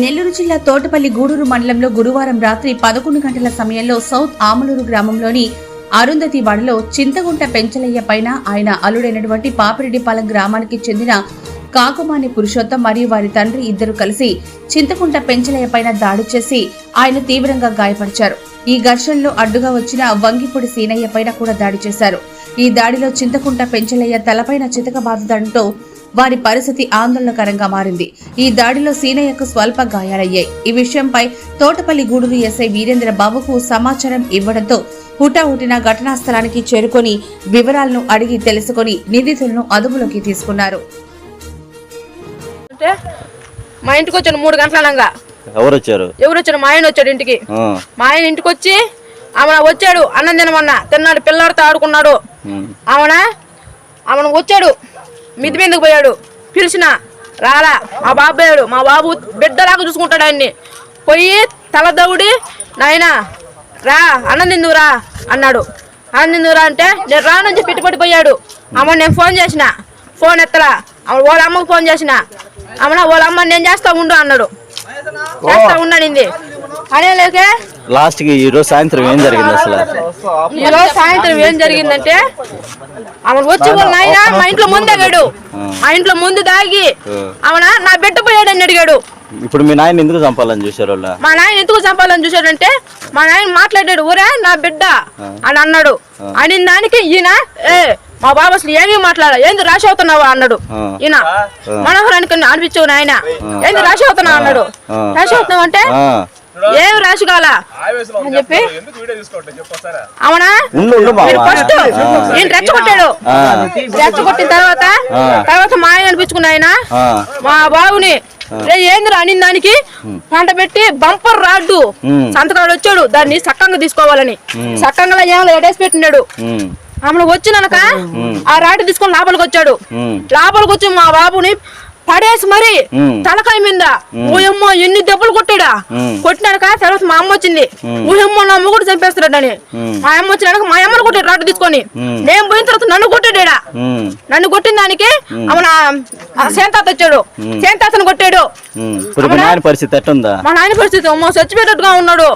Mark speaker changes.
Speaker 1: నెల్లూరు జిల్లా తోటపల్లి గూడూరు మండలంలో గురువారం రాత్రి పదకొండు గంటల సమయంలో సౌత్ ఆమలూరు గ్రామంలోని అరుంధతి వాడలో చింతగుంట పెంచలయ్య పైన ఆయన అల్లుడైనటువంటి పాపిరెడ్డిపాలెం గ్రామానికి చెందిన కాకుమాని పురుషోత్తం మరియు వారి తండ్రి ఇద్దరు కలిసి చింతకుంట పెంచలయ్య పైన దాడి చేసి ఆయన తీవ్రంగా గాయపరిచారు. ఈ ఘర్షణలో అడ్డుగా వచ్చిన వంగిపూడి సీనయ్య పైన కూడా దాడి చేశారు. ఈ దాడిలో చింతకుంట పెంచలయ్య తలపైన చితక బాధడంతో వారి పరిస్థితి ఆందోళనకరంగా మారింది. ఈ దాడిలో సీనయ్యకు స్వల్ప గాయాలయ్యాయి. ఈ విషయంపై తోటపల్లి గూడూరు ఎస్ఐ వీరేంద్ర బాబుకు సమాచారం ఇవ్వడంతో హుటాహుటిన ఘటనా స్థలానికి చేరుకొని వివరాలను అడిగి తెలుసుకొని నిందితులను అదుపులోకి తీసుకున్నారు.
Speaker 2: మా ఇంటికి వచ్చాను మూడు గంటల అనగా.
Speaker 3: ఎవరు వచ్చారు
Speaker 2: ఎవరు వచ్చారు మా ఆయన వచ్చాడు ఇంటికి.
Speaker 3: ఆ,
Speaker 2: మా ఆయన ఇంటికి వచ్చి ఆమె వచ్చాడు అన్నం తినమన్నా. తిన్నాడు పిల్లాడితో ఆడుకున్నాడు.
Speaker 3: ఉమ్,
Speaker 2: ఆమెన? ఆమెను వచ్చాడు. మిద్ది మీదకి పోయాడు. పిలిచిన రాలా మా బాబు పోయాడు మా బాబు బిడ్డలాగా చూసుకుంటాడు ఆయన్ని. పోయి తలదవుడి నాయన నాయనా రా అన్న నిందురా అన్నాడు. అన్న నిందురా అంటే నేను రానని చెప్పి పోయాడు. అమ్మ నేను ఫోన్ చేసిన. ఫోన్ ఎత్తలా. వాళ్ళ అమ్మకు ఫోన్ చేసిన. అమ్మ వాళ్ళ అమ్మ నేను చేస్తా ఉండు అన్నాడు. చేస్తా ఉండనింది
Speaker 3: అనేలేకే లాస్ట్కి ఈ రోజు సాయంత్రం ఏం జరిగింది అసలు?
Speaker 2: ఈ రోజు సాయంత్రం ఏం జరిగిందంటే ఆమె వచ్చి వాళ్ళ నాయన మా ఇంట్లో ముందు మా ఇంట్లో ముందు దాగి ఆమెన నా బిడ్డ పోయాడని అడిగాడు.
Speaker 3: ఇప్పుడు మీ నాయన ఎందుకు చంపాలని చూసారు వాళ్ళ
Speaker 2: మా నాయన ఎందుకు చంపాలని చూశాడంటే మా నాయన మాట్లాడాడు ఊరే నా బిడ్డ. అని అన్నాడు. అని దానికి ఈయన ఏ మా బాబు అసలు ఏమీ మాట్లాడ ఏంది రాసి అవుతున్నావా? అన్నాడు.
Speaker 3: ఆ.
Speaker 2: ఈయన మనోహరానికి అనిపించవు నాయన. ఏంది రాసి అవుతున్నావు? అన్నాడు.
Speaker 3: ఆ.
Speaker 2: రాసి అవుతున్నావు అంటే ఏమి రాసి కావాలా అని చెప్పి? అవునా? ఫస్ట్ ఈయన రెచ్చగొట్టాడు? రెచ్చగొట్టిన తర్వాత. తర్వాత మా ఆయన అనిపించుకున్న ఆయన?
Speaker 3: ఆ,
Speaker 2: మా బాబుని. ఏందిరా అనిన దానికి? పంట పెట్టి బంపర్ రాడ్డు. సంతకాడు వచ్చాడు. దాన్ని సక్కంగా తీసుకోవాలని. సక్కంగా ఏమో ఎడేసి పెట్టినాడు ఆమెను వచ్చినాక ఆ రాడ్డు తీసుకొని లోపలికి వచ్చాడు. లోపలికి వచ్చి మా బాబుని పడేసి మరి. తలకాయ మీద ఊయమ్మ ఎన్ని దెబ్బలు కొట్టాడా. కొట్టినాక తర్వాత మా అమ్మ వచ్చింది. ఊయమ్మ నా అమ్మ కూడా చంపేస్తున్నాడని. మా అమ్మ వచ్చినాక మా అమ్మను కొట్టాడు రాడ్డు తీసుకొని. నేను పోయిన తర్వాత నన్ను కొట్టాడా నన్ను కొట్టిన దానికి ఆమె సేంతాత వచ్చాడు. సేంతాతను కొట్టాడు.
Speaker 3: పరిస్థితి
Speaker 2: మా నాయన పరిస్థితి అమ్మో చచ్చిపోయేటట్టుగా ఉన్నాడు.